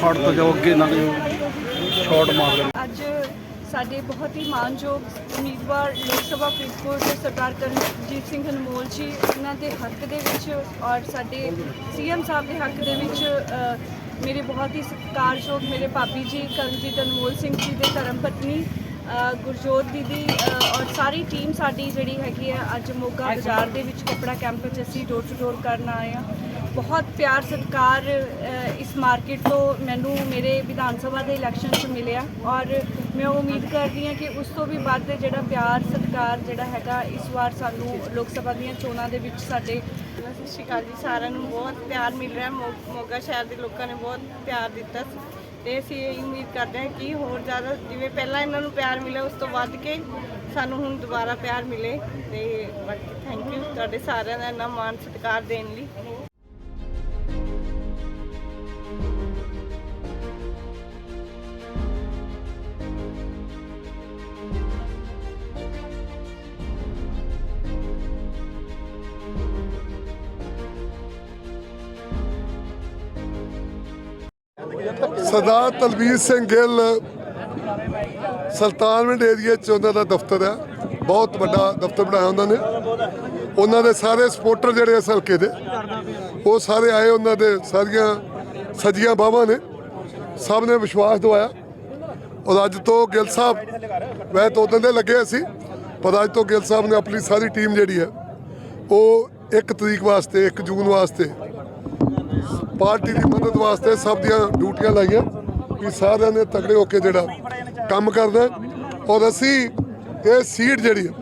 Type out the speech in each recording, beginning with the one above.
ਖੜ ਤੋਂ ਜਾਓ ਅੱਗੇ ਨਾ ਜਾਓ ਸ਼ਾਟ ਮਾਰ ਲੈ ਅੱਜ ਸਾਡੇ ਬਹੁਤ ਹੀ ਮਾਨਯੋਗ ਉਮੀਦਵਾਰ ਲੋਕ ਸਭਾ ਫਰੀਦਕੋਟ ਦੇ ਸਰਦਾਰ ਕਰਨਜੀਤ ਸਿੰਘ ਅਨਮੋਲ ਜੀ ਉਹਨਾਂ ਦੇ ਹੱਕ ਦੇ ਵਿੱਚ ਔਰ ਸਾਡੇ ਸੀਐਮ ਸਾਹਿਬ ਦੇ ਹੱਕ ਦੇ ਵਿੱਚ ਮੇਰੇ ਬਹੁਤ ਹੀ ਸਤਿਕਾਰਯੋਗ ਮੇਰੇ ਭਾਬੀ ਜੀ ਕਰਨਜੀਤ ਅਨਮੋਲ ਸਿੰਘ ਜੀ ਦੇ ਧਰਮ ਪਤਨੀ ਗੁਰਜੋਤ ਦੀਦੀ ਔਰ ਸਾਰੀ ਟੀਮ ਸਾਡੀ ਜਿਹੜੀ ਹੈਗੀ ਆ, ਅੱਜ ਮੋਗਾ ਬਾਜ਼ਾਰ ਦੇ ਵਿੱਚ ਕੱਪੜਾ ਕੈਂਪ ਵਿੱਚ ਅਸੀਂ ਡੋਰ ਟੂ ਡੋਰ ਕਰਨ ਆਏ ਆ ਬਹੁਤ ਪਿਆਰ ਸਤਿਕਾਰ ਇਸ ਮਾਰਕੀਟ ਤੋਂ ਮੈਨੂੰ ਮੇਰੇ ਵਿਧਾਨ ਸਭਾ ਦੇ ਇਲੈਕਸ਼ਨ 'ਚ ਮਿਲਿਆ। ਔਰ ਮੈਂ ਉਮੀਦ ਕਰਦੀ ਹਾਂ ਕਿ ਉਸ ਤੋਂ ਵੀ ਵੱਧ ਜਿਹੜਾ ਪਿਆਰ, ਸਤਿਕਾਰ ਜਿਹੜਾ ਹੈਗਾ, ਇਸ ਵਾਰ ਸਾਨੂੰ ਲੋਕ ਸਭਾ ਦੀਆਂ ਚੋਣਾਂ ਦੇ ਵਿੱਚ ਸਾਡੇ ਸਤਿ ਸ਼੍ਰੀ ਅਕਾਲ ਜੀ ਸਾਰਿਆਂ ਨੂੰ ਬਹੁਤ ਪਿਆਰ ਮਿਲ ਰਿਹਾ। ਮੋ- ਮੋਗਾ ਸ਼ਹਿਰ ਦੇ ਲੋਕਾਂ ਨੇ ਬਹੁਤ ਪਿਆਰ ਦਿੱਤਾ। ਤੇ ਅਸੀਂ ਇਹ ਉਮੀਦ ਕਰਦੇ ਹਾਂ ਕਿ ਹੋਰ ਜ਼ਿਆਦਾ ਜਿਵੇਂ ਪਹਿਲਾਂ ਇਹਨਾਂ ਨੂੰ ਪਿਆਰ ਮਿਲਿਆ, ਉਸ ਤੋਂ ਵੱਧ ਕੇ ਸਾਨੂੰ ਹੁਣ ਦੁਬਾਰਾ ਪਿਆਰ ਮਿਲੇ ਤੇ ਬਾਕੀ ਥੈਂਕ ਯੂ ਤੁਹਾਡੇ ਸਾਰਿਆਂ ਦਾ ਇੰਨਾ ਮਾਣ ਸਤਿਕਾਰ ਦੇਣ ਲਈ। ਸਰਦਾਰ ਤਲਵੀਰ ਸਿੰਘ ਗਿੱਲ ਸੁਲਤਾਨਵਿੰਡ ਏਰੀਆ 'ਚ ਉਹਨਾਂ ਦਾ ਦਫ਼ਤਰ ਹੈ। ਬਹੁਤ ਵੱਡਾ ਦਫ਼ਤਰ ਬਣਾਇਆ ਉਹਨਾਂ ਨੇ। ਉਹਨਾਂ ਦੇ ਸਾਰੇ ਸਪੋਰਟਰ ਜਿਹੜੇ ਇਸ ਹਲਕੇ ਦੇ, ਉਹ ਸਾਰੇ ਆਏ ਉਹਨਾਂ ਦੇ ਸਾਰੀਆਂ ਸਜੀਆਂ ਬਾਹਾਂ ਨੇ। ਸਭ ਨੇ ਵਿਸ਼ਵਾਸ ਦਵਾਇਆ। ਔਰ ਅੱਜ ਤੋਂ ਗਿੱਲ ਸਾਹਿਬ ਵੈਸੇ ਤਾਂ ਉਦੋਂ ਦੇ ਲੱਗੇ ਸੀ, ਪਰ ਅੱਜ ਤੋਂ ਗਿੱਲ ਸਾਹਿਬ ਨੇ ਆਪਣੀ ਸਾਰੀ ਟੀਮ ਜਿਹੜੀ ਹੈ, ਉਹ 1 ਤਰੀਕ ਵਾਸਤੇ 1 ਜੂਨ ਵਾਸਤੇ ਪਾਰਟੀ ਦੀ ਮਦਦ ਵਾਸਤੇ ਸਭ ਦੀਆਂ ਡਿਊਟੀਆਂ ਲਾਈਆਂ ਕਿ ਸਾਰਿਆਂ ਨੇ ਤਕੜੇ ਹੋ ਕੇ ਜਿਹੜਾ ਕੰਮ ਕਰਦਾ ਔਰ ਅਸੀਂ ਇਹ ਸੀਟ ਜਿਹੜੀ ਹੈ,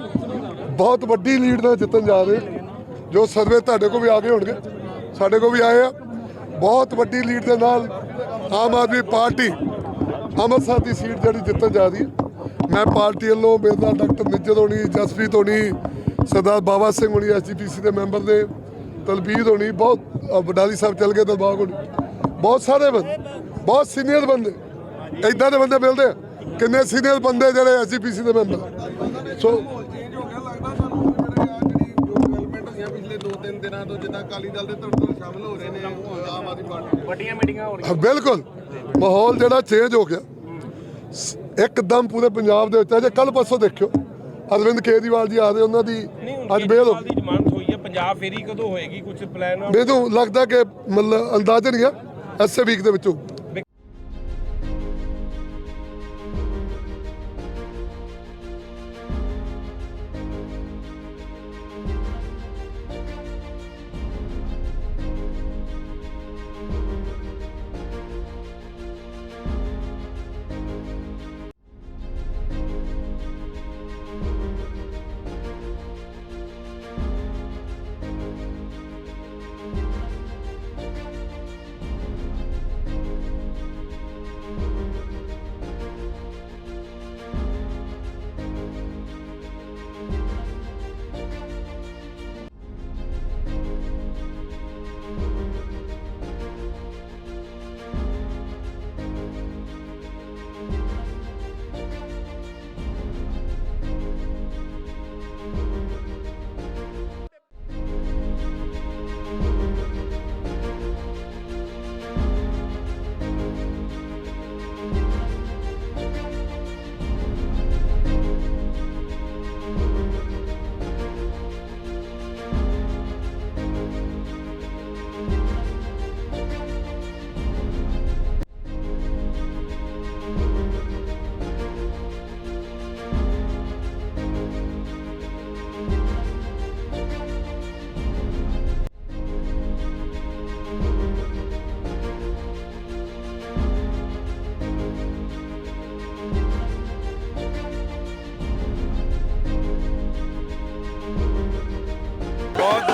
ਬਹੁਤ ਵੱਡੀ ਲੀਡ ਨਾਲ ਜਿੱਤਣ ਜਾ ਰਹੇ ਹਾਂ। ਜੋ ਸਰਵੇ ਤੁਹਾਡੇ ਕੋਲ ਵੀ ਆ ਗਏ ਹੋਣਗੇ, ਸਾਡੇ ਕੋਲ ਵੀ ਆਏ ਆ। ਬਹੁਤ ਵੱਡੀ ਲੀਡ ਦੇ ਨਾਲ ਆਮ ਆਦਮੀ ਪਾਰਟੀ ਅੰਮ੍ਰਿਤਸਰ ਦੀ ਸੀਟ ਜਿਹੜੀ ਜਿੱਤਣ ਜਾ ਰਹੀ ਹੈ। ਮੈਂ ਪਾਰਟੀ ਵੱਲੋਂ ਮੇਰੇ ਨਾਲ ਡਾਕਟਰ ਨਿੱਜਰ ਹੋਣੀ, ਜਸਪ੍ਰੀਤ ਹੋਣੀ, ਸਰਦਾਰ ਬਾਬਾ ਸਿੰਘ ਹੋਣੀ ਐਸਜੀਪੀਸੀ ਦੇ ਮੈਂਬਰ ਨੇ ਤਲਬੀਰ ਹੋਣੀ ਬਹੁਤ ਵਡਾਲੀ ਸਾਹਿਬ ਚੱਲ ਗਏ ਦਰਬਾਰ ਹੋਣੀ ਬਹੁਤ ਸਾਰੇ ਬੰਦੇ ਬਹੁਤ ਸੀਨੀਅਰ ਬੰਦੇ। ਇਦਾਂ ਦੇ ਬੰਦੇ ਮਿਲਦੇ ਕਿੰਨੇ ਸੀਨੀਅਰ ਬੰਦੇ ਜਿਹੜੇ ਐਸਜੀਪੀਸੀ ਦੇ ਮੈਂਬਰ ਸੋ ਪਿਛਲੇ 2-3 ਦਿਨਾਂ ਤੋਂ ਜਿੱਦਾਂ ਅਕਾਲੀ ਦਲ ਦੇ ਧਰਤੋਂ ਸ਼ਾਮਲ ਹੋ ਰਹੇ ਨੇ ਆਮ ਆਦਮੀ ਪਾਰਟੀ ਹਾਂ, ਬਿਲਕੁਲ। ਮਾਹੌਲ ਜਿਹੜਾ ਚੇਂਜ ਹੋ ਗਿਆ। ਇੱਕਦਮ ਪੂਰੇ ਪੰਜਾਬ ਦੇ ਵਿੱਚ ਅਜੇ ਕੱਲ ਪਰਸੋਂ ਦੇਖਿਓ ਅਰਵਿੰਦ ਕੇਜਰੀਵਾਲ ਜੀ ਆ ਰਹੇ ਉਹਨਾਂ ਦੀ ਅੱਜ ਬੇਲ ਹੈ ਪੰਜਾਬ ਫੇਰੀ ਕਦੋਂ ਹੋਏਗੀ? ਕੁਝ ਪਲਾਨ ਮੈਨੂੰ ਲੱਗਦਾ ਕਿ ਮਤਲਬ ਅੰਦਾਜ਼ਾ ਨਹੀਂ ਆ ਐਸੇ ਵੀਕ ਦੇ ਵਿੱਚੋਂ।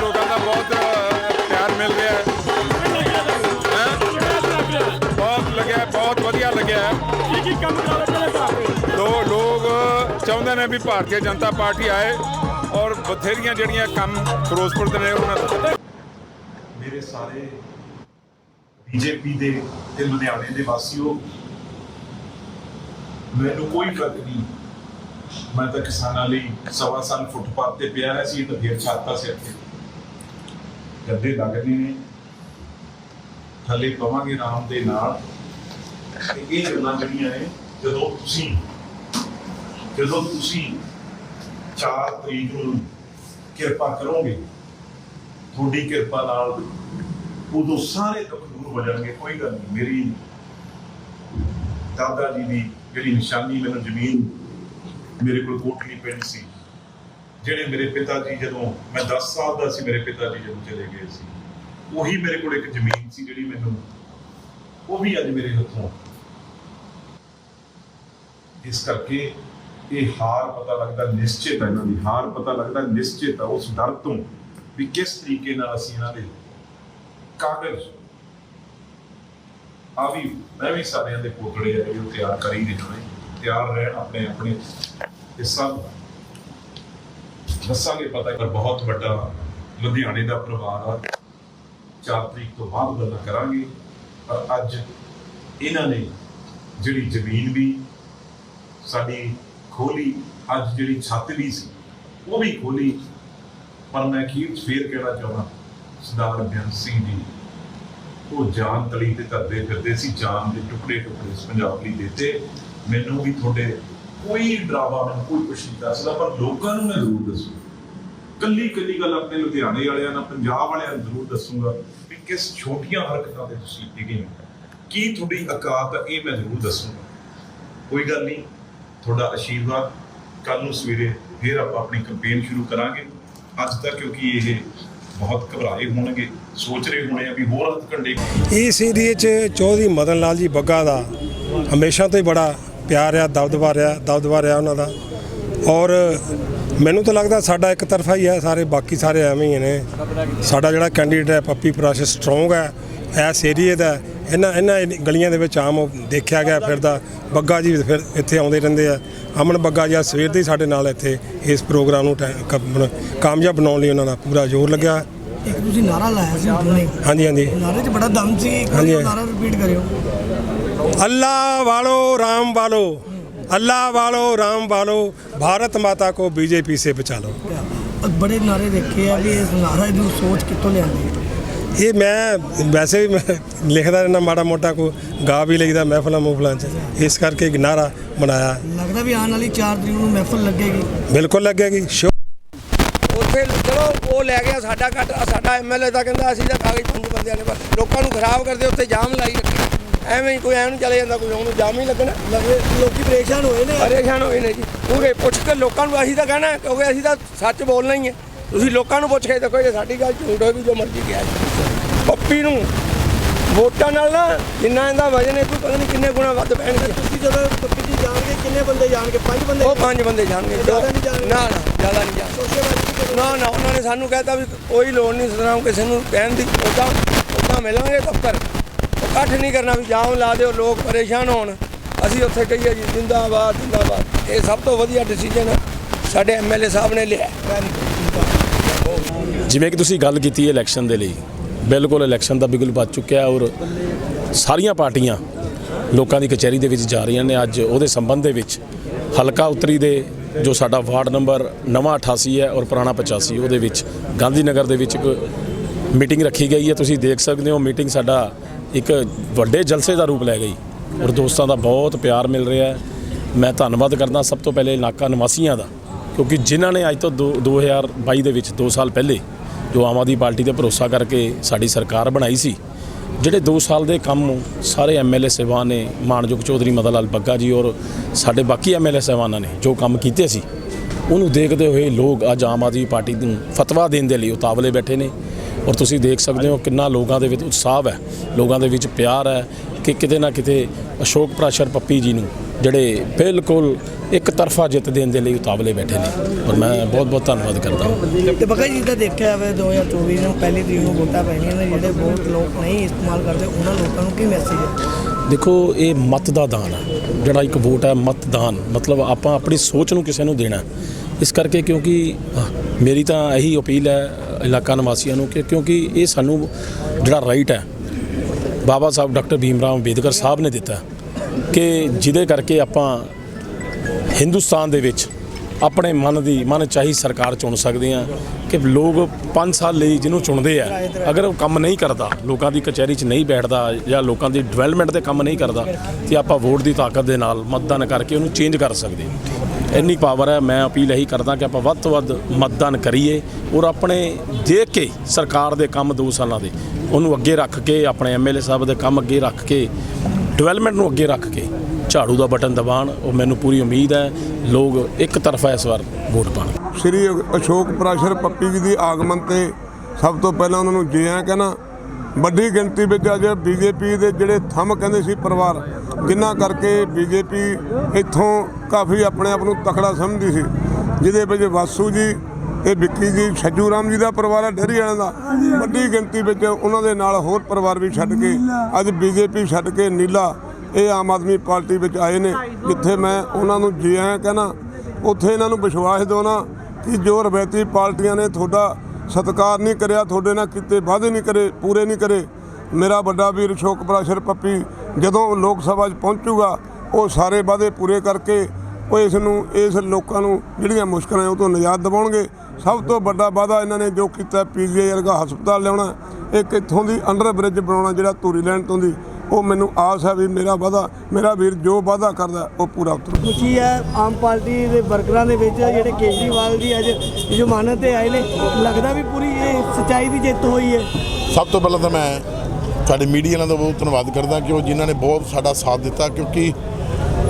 ਲੋਕਾਂ ਦਾ ਬਹੁਤ ਅ, ਪਿਆਰ ਮਿਲ ਰਿਹਾ ਹੈ। ਬਹੁਤ ਲੱਗਿਆ ਬਹੁਤ ਵਧੀਆ ਲੱਗਿਆ ਕੀ ਕੀ ਕੰਮ ਲੋ ਲੋਕ ਚਾਹੁੰਦੇ ਨੇ ਵੀ ਭਾਰਤੀ ਜਨਤਾ ਪਾਰਟੀ ਆਏ ਔਰ ਬਥੇਰੀਆਂ ਜਿਹੜੀਆਂ ਕੰਮ ਫਿਰੋਜ਼ਪੁਰ ਦੇ ਨੇ ਉਹਨਾਂ ਦਾ ਮੇਰੇ ਸਾਰੇ ਬੀਜੇਪੀ ਦੇ ਤੇ ਲੁਧਿਆਣੇ ਦੇ ਵਾਸੀਓ ਮੈਨੂੰ ਕੋਈ ਫ਼ਰਕ ਨਹੀਂ। ਮੈਂ ਤਾਂ ਕਿਸਾਨਾਂ ਲਈ ਸਵਾ ਸਾਲ ਫੁੱਟਪਾਥ ਤੇ ਪਿਆ ਸੀ ਤਾਂ ਫੇਰ ਛਾਤਾ ਸਿਰ ਤੇ। ਗੱਦੇ ਲੱਗਦੇ ਨੇ। ਥੱਲੇ ਪਵਾਂਗੇ ਆਰਾਮ ਦੇ ਨਾਲ। ਤੇ ਇਹ ਗੱਲਾਂ ਜਿਹੜੀਆਂ ਨੇ, ਜਦੋਂ ਤੁਸੀਂ ਜਦੋਂ ਤੁਸੀਂ 4 ਤਰੀਕ ਨੂੰ ਕਿਰਪਾ ਕਰੋਗੇ, ਤੁਹਾਡੀ ਕਿਰਪਾ ਨਾਲ ਉਦੋਂ ਸਾਰੇ ਦੁੱਖ ਦੂਰ ਹੋ ਜਾਣਗੇ, ਕੋਈ ਗੱਲ ਨਹੀਂ। ਮੇਰੀ ਦਾਦਾ ਜੀ ਦੀ ਜਿਹੜੀ ਨਿਸ਼ਾਨੀ, ਮੈਨੂੰ ਜ਼ਮੀਨ ਮੇਰੇ ਕੋਲ ਕੋਠੀ ਪਿੰਡ ਸੀ ਜਿਹੜੇ ਮੇਰੇ ਪਿਤਾ ਜੀ ਜਦੋਂ ਮੈਂ 10 ਸਾਲ ਦਾ ਸੀ, ਮੇਰੇ ਪਿਤਾ ਜੀ ਜਦੋਂ ਚਲੇ ਗਏ ਸੀ, ਉਹੀ ਮੇਰੇ ਕੋਲ ਇੱਕ ਜ਼ਮੀਨ ਸੀ ਜਿਹੜੀ ਮੈਨੂੰ ਉਹ ਵੀ ਅੱਜ ਮੇਰੇ ਹੱਥੋਂ। ਇਸ ਕਰਕੇ ਇਹ ਹਾਰ ਪਤਾ ਲੱਗਦਾ ਨਿਸ਼ਚਿਤ ਹੈ ਇਹਨਾਂ ਦੀ, ਹਾਰ ਪਤਾ ਲੱਗਦਾ ਨਿਸ਼ਚਿਤ ਹੈ ਉਸ ਡਰ ਤੋਂ ਵੀ ਕਿਸ ਤਰੀਕੇ ਨਾਲ ਅਸੀਂ ਇਹਨਾਂ ਦੇ ਕਾਗਜ਼, ਆ ਵੀ ਮੈਂ ਵੀ ਸਾਰਿਆਂ ਦੇ ਪੋਤੜੇ ਆ ਜਿਹੜੇ ਉਹ ਤਿਆਰ ਕਰ ਹੀ ਰਹੇ ਤਿਆਰ ਰਹਿਣ ਆਪਣੇ ਆਪਣੇ ਇਹ ਸਭ ਦੱਸਾਂਗੇ ਪਤਾ ਪਰ ਬਹੁਤ ਵੱਡਾ ਲੁਧਿਆਣੇ ਦਾ ਪਰਿਵਾਰ ਆ। 4 ਤਰੀਕ ਤੋਂ ਬਾਅਦ ਗੱਲਾਂ ਕਰਾਂਗੇ। ਪਰ ਅੱਜ ਇਹਨਾਂ ਨੇ ਜਿਹੜੀ ਜ਼ਮੀਨ ਵੀ, ਸਾਡੀ ਖੋਲੀ, ਅੱਜ ਜਿਹੜੀ ਛੱਤ ਵੀ ਸੀ, ਉਹ ਵੀ ਖੋਲੀ। ਪਰ ਮੈਂ ਕੀ 'ਚ ਫੇਰ ਕਹਿਣਾ ਚਾਹੁੰਦਾ, ਸਰਦਾਰ ਬੇਅੰਤ ਸਿੰਘ ਜੀ, ਉਹ ਜਾਨ ਤਲੀ ਤੇ ਧਰਦੇ ਫਿਰਦੇ ਸੀ, ਜਾਨ ਦੇ ਟੁਕੜੇ ਟੁਕੜੇ ਪੰਜਾਬ ਲਈ ਦਿੱਤੇ। ਮੈਨੂੰ ਵੀ ਤੁਹਾਡੇ ਕੋਈ ਡਰਾਵਾ ਮੈਨੂੰ, ਕੋਈ ਕੁਛ ਨਹੀਂ ਦੱਸਦਾ, ਪਰ ਲੋਕਾਂ ਨੂੰ ਮੈਂ ਜ਼ਰੂਰ ਦੱਸੂ ਕੱਲੀ ਕੱਲੀ ਗੱਲ ਆਪਣੇ ਲੁਧਿਆਣੇ ਵਾਲਿਆਂ ਨਾਲ, ਪੰਜਾਬ ਵਾਲਿਆਂ ਨੂੰ ਜ਼ਰੂਰ ਦੱਸੂਗਾ ਵੀ ਕਿਸ ਛੋਟੀਆਂ ਹਰਕਤਾਂ ਤੇ ਤੁਸੀਂ ਡਿਗੇ ਹੋ। ਕੀ ਤੁਹਾਡੀ ਔਕਾਤ ਹੈ ਇਹ ਮੈਂ ਜ਼ਰੂਰ ਦੱਸੂਗਾ। ਕੋਈ ਗੱਲ ਨਹੀਂ, ਤੁਹਾਡਾ ਆਸ਼ੀਰਵਾਦ ਕੱਲ ਨੂੰ ਸਵੇਰੇ ਫਿਰ ਆਪਾਂ ਆਪਣੀ ਕੰਪੇਨ ਸ਼ੁਰੂ ਕਰਾਂਗੇ। ਅੱਜ ਤੱਕ ਕਿਉਂਕਿ ਇਹ ਬਹੁਤ ਘਬਰਾਏ ਹੋਣਗੇ, ਸੋਚ ਰਹੇ ਹੋਣੇ ਆ ਵੀ ਹੋਰ ਹੱਥ ਕੰਡੇ। ਇਸ ਏਰੀਏ 'ਚ ਚੌਧਰੀ ਮਦਨ ਲਾਲ ਜੀ ਬੱਗਾ ਦਾ ਹਮੇਸ਼ਾ ਤੋਂ ਹੀ ਬੜਾ ਪਿਆਰ ਆ ਦਬਦਬਾ ਰਿਹਾ ਦਬਦਬਾ ਰਿਹਾ ਉਹਨਾਂ ਦਾ। ਔਰ ਮੈਨੂੰ ਤਾਂ ਲੱਗਦਾ ਸਾਡਾ ਇੱਕ ਤਰਫਾ ਹੀ ਹੈ ਸਾਰੇ ਬਾਕੀ ਸਾਰੇ ਐਵੇਂ ਹੀ ਨੇ। ਸਾਡਾ ਜਿਹੜਾ ਕੈਂਡੀਡੇਟ ਹੈ ਪੱਪੀ ਪ੍ਰੋਸੈਸ ਸਟਰੋਂਗ ਹੈ ਇਸ ਏਰੀਏ ਦਾ ਇਹਨਾਂ ਇਹਨਾਂ ਗਲੀਆਂ ਦੇ ਵਿੱਚ ਆਮ ਦੇਖਿਆ ਗਿਆ ਫਿਰਦਾ। ਬੱਗਾ ਜੀ ਫਿਰ ਇੱਥੇ ਆਉਂਦੇ ਰਹਿੰਦੇ ਆ। ਅਮਨ ਬੱਗਾ ਜੀ ਸਵੇਰ ਦੇ ਸਾਡੇ ਨਾਲ ਇੱਥੇ ਇਸ ਪ੍ਰੋਗਰਾਮ ਨੂੰ ਕਾਮਯਾਬ ਬਣਾਉਣ ਲਈ ਉਹਨਾਂ ਦਾ ਪੂਰਾ ਜ਼ੋਰ ਲੱਗਿਆ। ਤੁਸੀਂ ਨਾਰਾ ਲਾਇਆ ਸੀ ਹਾਂਜੀ ਹਾਂਜੀ। ਨਾਰੇ 'ਚ ਬੜਾ ਦਮ ਸੀ। ਇੱਕ ਨਾਰਾ ਰਿਪੀਟ ਕਰਿਓ। अल्लाह वालो राम वालो अल्लाह वालो राम वालो भारत माता को बीजेपी से बचा लो ਬੜੇ ਨਾਰੇ ਦੇਖੇ ਆ ਵੀ ਇਸ ਨਾਰਾ ਨੂੰ ਸੋਚ ਕਿੱਥੋਂ ਲਿਆਂਦੀ ਇਹ ਮੈਂ ਵੈਸੇ ਵੀ ਮੈਂ ਲਿਖਦਾ ਰਹਿਣਾ ਮਾੜਾ ਮੋਟਾ ਕੋ ਗਾ ਵੀ ਲਈਦਾ ਮਹਿਫਲਾਂ ਮੁਹਫਲਾਂ 'ਚ ਇਸ ਕਰਕੇ ਇੱਕ ਨਾਰਾ ਬਣਾਇਆ ਲੱਗਦਾ ਵੀ ਆਉਣ ਵਾਲੀ 4 ਤਰੀਕ ਨੂੰ ਮਹਿਫਲ ਲੱਗੇਗੀ ਬਿਲਕੁਲ ਲੱਗੇਗੀ ਸ਼ੋ ਉੱਥੇ ਚਲੋ ਉਹ ਲੈ ਗਿਆ ਸਾਡਾ ਕੱਟ ਸਾਡਾ ਐਮਐਲਏ ਤਾਂ ਕਹਿੰਦਾ ਅਸੀਂ ਤਾਂ ਕਾਗਜ਼ ਪੰਜ ਬੰਦਿਆਂ ਨੇ ਬਸ ਲੋਕਾਂ ਨੂੰ ਖਰਾਬ ਕਰਦੇ ਉੱਥੇ ਜਾਮ ਲਾਈ ਰੱਖਣਾ ਐਵੇਂ ਹੀ ਕੋਈ ਐਂ ਨੂੰ ਚਲੇ ਜਾਂਦਾ ਕੋਈ ਉਹਨੂੰ ਜਾਮ ਹੀ ਲੱਗਣਾ। ਲੱਗੇ ਲੋਕੀ ਪਰੇਸ਼ਾਨ ਹੋਏ ਨੇ। ਪਰੇਸ਼ਾਨ ਹੋਏ ਨੇ ਜੀ। ਕਿਉਂਕਿ ਪੁੱਛ ਕੇ ਲੋਕਾਂ ਨੂੰ ਅਸੀਂ ਤਾਂ ਕਹਿਣਾ ਕਿਉਂਕਿ ਅਸੀਂ ਤਾਂ ਸੱਚ ਬੋਲਣਾ ਹੀ ਹੈ। ਤੁਸੀਂ ਲੋਕਾਂ ਨੂੰ ਪੁੱਛ ਕੇ ਦੇਖੋ ਜੇ ਸਾਡੀ ਗੱਲ ਝੂਠ ਹੋਈ ਵੀ ਜੋ ਮਰਜ਼ੀ ਕਿਹਾ। ਪੱਪੀ ਨੂੰ ਵੋਟਾਂ ਨਾਲ ਨਾ ਜਿੰਨਾ ਇਹਦਾ ਵਜਨ ਹੈ ਕੋਈ ਪਤਾ ਨਹੀਂ ਕਿੰਨੇ ਗੁਣਾ ਵੱਧ ਪੈਣਗੇ। ਤੁਸੀਂ ਜਦੋਂ ਪੱਪੀ ਜੀ ਜਾਣਗੇ ਕਿੰਨੇ ਬੰਦੇ ਜਾਣਗੇ? ਪੰਜ ਬੰਦੇ ਉਹ ਪੰਜ ਬੰਦੇ ਜਾਣਗੇ? ਨਾ ਨਾ ਜ਼ਿਆਦਾ ਨਹੀਂ ਜਾਣਗੇ। ਨਾ ਨਾ ਉਹਨਾਂ ਨੇ ਸਾਨੂੰ ਕਹਿਤਾ ਵੀ ਕੋਈ ਲੋੜ ਨਹੀਂ ਸਤਨਾਮ ਕਿਸੇ ਨੂੰ ਕਹਿਣ ਦੀ। ਉਦਾਂ ਉਦਾਂ ਮਿਲਾਂਗੇ ਦਫ਼ਤਰ। ਇਕੱਠ ਨਹੀਂ ਕਰਨਾ ਵੀ ਜਾਮ ਲਾ ਦਿਓ, ਲੋਕ ਪਰੇਸ਼ਾਨ ਹੋਣ। ਅਸੀਂ ਉੱਥੇ ਕਹੀਏ ਜੀ, ਜਿੰਦਾਬਾਦ ਜਿੰਦਾਬਾਦ। ਇਹ ਸਭ ਤੋਂ ਵਧੀਆ ਡਿਸੀਜਨ ਸਾਡੇ ਐਮਐਲਏ ਸਾਹਿਬ ਨੇ ਲਿਆ। ਜਿਵੇਂ ਕਿ ਤੁਸੀਂ ਗੱਲ ਕੀਤੀ ਹੈ ਇਲੈਕਸ਼ਨ ਦੇ ਲਈ, ਬਿਲਕੁਲ ਇਲੈਕਸ਼ਨ ਦਾ ਬਿਗਲ ਵੱਜ ਚੁੱਕਿਆ ਔਰ ਸਾਰੀਆਂ ਪਾਰਟੀਆਂ ਲੋਕਾਂ ਦੀ ਕਚਹਿਰੀ ਦੇ ਵਿੱਚ ਜਾ ਰਹੀਆਂ ਨੇ। ਅੱਜ ਉਹਦੇ ਸੰਬੰਧ ਦੇ ਵਿੱਚ ਹਲਕਾ ਉੱਤਰੀ ਦੇ ਜੋ ਸਾਡਾ ਵਾਰਡ ਨੰਬਰ ਨਵਾਂ 88 ਹੈ ਔਰ ਪੁਰਾਣਾ 85 ਉਹਦੇ ਵਿੱਚ ਗਾਂਧੀ ਨਗਰ ਦੇ ਵਿੱਚ ਇੱਕ ਮੀਟਿੰਗ ਰੱਖੀ ਗਈ ਹੈ। ਤੁਸੀਂ ਦੇਖ ਸਕਦੇ ਹੋ ਮੀਟਿੰਗ ਸਾਡਾ ਇੱਕ ਵੱਡੇ ਜਲਸੇ ਦਾ ਰੂਪ ਲੈ ਗਈ। ਔਰ ਦੋਸਤਾਂ ਦਾ ਬਹੁਤ ਪਿਆਰ ਮਿਲ ਰਿਹਾ ਹੈ। ਮੈਂ ਧੰਨਵਾਦ ਕਰਦਾ ਸਭ ਤੋਂ ਪਹਿਲੇ ਇਲਾਕਾ ਨਿਵਾਸੀਆਂ ਦਾ, ਕਿਉਂਕਿ ਜਿਨ੍ਹਾਂ ਨੇ ਅੱਜ ਤੋਂ ਦੋ- 2022 ਦੇ ਵਿੱਚ 2 ਸਾਲ ਪਹਿਲੇ ਜੋ ਆਮ ਆਦਮੀ ਪਾਰਟੀ ਤੇ ਭਰੋਸਾ ਕਰਕੇ ਸਾਡੀ ਸਰਕਾਰ ਬਣਾਈ ਸੀ, ਜਿਹੜੇ 2 ਸਾਲ ਦੇ ਕੰਮ ਸਾਰੇ ਐਮਐਲਏ ਸਾਹਿਬਾਨ ਨੇ, ਮਾਨਯੋਗ ਚੌਧਰੀ ਮਦਨ ਲਾਲ ਬੱਗਾ ਜੀ ਔਰ ਸਾਡੇ ਬਾਕੀ ਐਮਐਲਏ ਸਾਹਿਬਾਨਾਂ ਨੇ ਜੋ ਕੰਮ ਕੀਤੇ ਸੀ, ਉਹਨੂੰ ਦੇਖਦੇ ਹੋਏ ਲੋਕ ਅੱਜ ਆਮ ਆਦਮੀ ਪਾਰਟੀ ਨੂੰ ਫਤਵਾ ਦੇਣ ਦੇ ਲਈ ਉਤਾਵਲੇ ਬੈਠੇ ਨੇ। ਔਰ ਤੁਸੀਂ ਦੇਖ ਸਕਦੇ ਹੋ ਕਿੰਨਾ ਲੋਕਾਂ ਦੇ ਵਿੱਚ ਉਤਸ਼ਾਹ ਹੈ ਲੋਕਾਂ ਦੇ ਵਿੱਚ ਪਿਆਰ ਹੈ ਕਿ ਕਿਤੇ ਨਾ ਕਿਤੇ ਅਸ਼ੋਕ ਪ੍ਰਾਸ਼ਰ ਪੱਪੀ ਜੀ ਨੂੰ ਜਿਹੜੇ ਬਿਲਕੁਲ ਇੱਕ ਤਰਫਾ ਜਿੱਤ ਦੇਣ ਦੇ ਲਈ ਉਤਾਵਲੇ ਬੈਠੇ ਨੇ। ਔਰ ਮੈਂ ਬਹੁਤ ਬਹੁਤ ਧੰਨਵਾਦ ਕਰਦਾ ਹਾਂ। ਤੇ ਬਕਾ ਜੀ ਦਾ ਦੇਖਿਆ ਜਾਵੇ 2024 ਨੂੰ ਪਹਿਲੀ ਤਰੀਕ ਨੂੰ ਵੋਟਾਂ ਪੈਣੀਆਂ ਨੇ ਜਿਹੜੇ ਵੋਟ ਲੋਕ ਨਹੀਂ ਇਸਤੇਮਾਲ ਕਰਦੇ ਉਹਨਾਂ ਲੋਕਾਂ ਨੂੰ ਕੀ ਮੈਸੇਜ ਹੈ? ਦੇਖੋ ਇਹ ਮਤ ਦਾ ਦਾਨ ਹੈ। ਜਿਹੜਾ ਇੱਕ ਵੋਟ ਹੈ ਮਤਦਾਨ ਮਤਲਬ ਆਪਾਂ ਆਪਣੀ ਸੋਚ ਨੂੰ ਕਿਸੇ ਨੂੰ ਦੇਣਾ। ਇਸ ਕਰਕੇ ਕਿਉਂਕਿ ਮੇਰੀ ਤਾਂ ਇਹੀ ਅਪੀਲ ਹੈ ਇਲਾਕਾ ਨਿਵਾਸੀਆਂ ਨੂੰ ਕਿ ਕਿਉਂਕਿ ਇਹ ਸਾਨੂੰ ਜਿਹੜਾ ਰਾਈਟ ਹੈ, ਬਾਬਾ ਸਾਹਿਬ ਡਾਕਟਰ ਭੀਮ ਰਾਓ ਅੰਬੇਦਕਰ ਸਾਹਿਬ ਨੇ ਦਿੱਤਾ ਕਿ ਜਿਹਦੇ ਕਰਕੇ ਆਪਾਂ ਹਿੰਦੁਸਤਾਨ ਦੇ ਵਿੱਚ ਆਪਣੇ ਮਨ ਦੀ, ਮਨ ਚਾਹੀ ਸਰਕਾਰ ਚੁਣ ਸਕਦੇ ਆ ਕਿ ਲੋਕ 5 ਸਾਲ ਲਈ ਜਿਹਨੂੰ ਚੁਣਦੇ ਆ, ਅਗਰ ਉਹ ਕੰਮ ਨਹੀਂ ਕਰਦਾ, ਲੋਕਾਂ ਦੀ ਕਚਹਿਰੀ 'ਚ ਨਹੀਂ ਬੈਠਦਾ ਜਾਂ ਲੋਕਾਂ ਦੀ ਡਿਵੈਲਪਮੈਂਟ ਤੇ ਕੰਮ ਨਹੀਂ ਕਰਦਾ, ਤੇ ਆਪਾਂ ਵੋਟ ਦੀ ਤਾਕਤ ਦੇ ਨਾਲ ਮਤਦਾਨ ਕਰਕੇ ਉਹਨੂੰ ਚੇਂਜ ਕਰ ਸਕਦੇ ਇੰਨੀ ਪਾਵਰ ਹੈ, ਮੈਂ ਅਪੀਲ ਇਹੀ ਕਰਦਾ ਕਿ ਆਪਾਂ ਵੱਧ ਤੋਂ ਵੱਧ ਮਤਦਾਨ ਕਰੀਏ ਔਰ ਆਪਣੇ ਦੇਖ ਕੇ ਸਰਕਾਰ ਦੇ ਕੰਮ ਦੋ ਸਾਲਾਂ ਦੇ, ਉਹਨੂੰ ਅੱਗੇ ਰੱਖ ਕੇ, ਆਪਣੇ ਐਮਐਲਏ ਸਾਹਿਬ ਦੇ ਕੰਮ ਅੱਗੇ ਰੱਖ ਕੇ ਡਿਵੈਲਪਮੈਂਟ ਨੂੰ ਅੱਗੇ ਰੱਖ ਕੇ ਝਾੜੂ ਦਾ ਬਟਨ ਦਬਾਉਣ, ਉਹ ਮੈਨੂੰ ਪੂਰੀ ਉਮੀਦ ਹੈ, ਲੋਕ ਇੱਕ ਤਰਫਾ ਇਸ ਵਾਰ ਵੋਟ ਪਾਣ ਸ਼੍ਰੀ ਅਸ਼ੋਕ ਪ੍ਰਾਸ਼ਰ ਪੱਪੀ ਜੀ ਦੀ ਆਗਮਨ ਤੇ ਸਭ ਤੋਂ ਪਹਿਲਾਂ ਉਹਨਾਂ ਨੂੰ ਜੀ ਆਇਆਂ ਕਹਿਣਾ, ਵੱਡੀ ਗਿਣਤੀ ਵਿੱਚ ਅੱਜ ਬੀਜੇਪੀ ਦੇ ਜਿਹੜੇ ਥੰਮ ਕਹਿੰਦੇ ਸੀ ਪਰਿਵਾਰ ਜਿਨ੍ਹਾਂ ਕਰਕੇ ਬੀਜੇਪੀ ਇੱਥੋਂ ਕਾਫੀ ਆਪਣੇ ਆਪ ਨੂੰ ਤਕੜਾ ਸਮਝਦੀ ਸੀ ਜਿਹਦੇ ਵਿੱਚ ਵਾਸੂ ਜੀ ਇਹ ਵਿੱਕੀ ਜੀ ਛੱਜੂ ਰਾਮ ਜੀ ਦਾ ਪਰਿਵਾਰ ਹੈ ਡੇਰੀ ਵਾਲਿਆਂ ਦਾ। ਵੱਡੀ ਗਿਣਤੀ ਵਿੱਚ ਉਹਨਾਂ ਦੇ ਨਾਲ ਹੋਰ ਪਰਿਵਾਰ ਵੀ ਛੱਡ ਕੇ ਅੱਜ ਬੀਜੇਪੀ ਛੱਡ ਕੇ ਨੀਲਾ ਇਹ ਆਮ ਆਦਮੀ ਪਾਰਟੀ ਵਿੱਚ ਆਏ ਨੇ ਜਿੱਥੇ ਮੈਂ ਉਹਨਾਂ ਨੂੰ ਜੀ ਆਇਆਂ ਕਹਿਣਾ ਉੱਥੇ ਇਹਨਾਂ ਨੂੰ ਵਿਸ਼ਵਾਸ ਦਿਵਾਉਣਾ ਕਿ ਜੋ ਰਵਾਇਤੀ ਪਾਰਟੀਆਂ ਨੇ ਤੁਹਾਡਾ ਸਤਿਕਾਰ ਨਹੀਂ ਕਰਿਆ ਤੁਹਾਡੇ ਨਾਲ ਕੀਤੇ ਵਾਅਦੇ ਨਹੀਂ ਕਰੇ ਪੂਰੇ ਨਹੀਂ ਕਰੇ ਮੇਰਾ ਵੱਡਾ ਵੀਰ ਅਸ਼ੋਕ ਪ੍ਰਾਸ਼ਰ ਪੱਪੀ ਜਦੋਂ ਲੋਕ ਸਭਾ 'ਚ ਪਹੁੰਚੂਗਾ ਉਹ ਸਾਰੇ ਵਾਅਦੇ ਪੂਰੇ ਕਰਕੇ ਉਹ ਇਸ ਨੂੰ ਇਸ ਲੋਕਾਂ ਨੂੰ ਜਿਹੜੀਆਂ ਮੁਸ਼ਕਲਾਂ ਉਹ ਤੋਂ ਨਿਜਾਤ ਦਿਵਾਉਣਗੇ। ਸਭ ਤੋਂ ਵੱਡਾ ਵਾਅਦਾ ਇਹਨਾਂ ਨੇ ਜੋ ਕੀਤਾ ਪੀਜੀਆਈ ਵਰਗਾ ਹਸਪਤਾਲ ਲਿਆਉਣਾ ਇੱਕ ਇੱਥੋਂ ਦੀ ਅੰਡਰ ਬ੍ਰਿਜ ਬਣਾਉਣਾ ਜਿਹੜਾ ਧੂਰੀ ਲੈਣ ਤੋਂ ਦੀ ਉਹ ਮੈਨੂੰ ਆਸ ਹੈ ਵੀ ਮੇਰਾ ਵਾਅਦਾ ਮੇਰਾ ਵੀਰ ਜੋ ਵਾਅਦਾ ਕਰਦਾ ਉਹ ਪੂਰਾ ਉਤਰੂ ਖੁਸ਼ੀ ਹੈ ਆਮ ਪਾਰਟੀ ਦੇ ਵਰਕਰਾਂ ਦੇ ਵਿੱਚ ਜਿਹੜੇ ਕੇਜਰੀਵਾਲ ਦੀ ਅੱਜ ਜ਼ਮਾਨਤ ਤੇ ਆਏ ਨੇ ਲੱਗਦਾ ਵੀ ਪੂਰੀ ਇਹ ਸੱਚਾਈ ਦੀ ਜਿੱਤ ਹੋਈ ਹੈ। ਸਭ ਤੋਂ ਪਹਿਲਾਂ ਤਾਂ ਮੈਂ ਸਾਡੇ ਮੀਡੀਆ ਵਾਲਿਆਂ ਦਾ ਬਹੁਤ ਧੰਨਵਾਦ ਕਰਦਾ ਕਿ ਉਹ ਜਿਨ੍ਹਾਂ ਨੇ ਬਹੁਤ ਸਾਡਾ ਸਾਥ ਦਿੱਤਾ, ਕਿਉਂਕਿ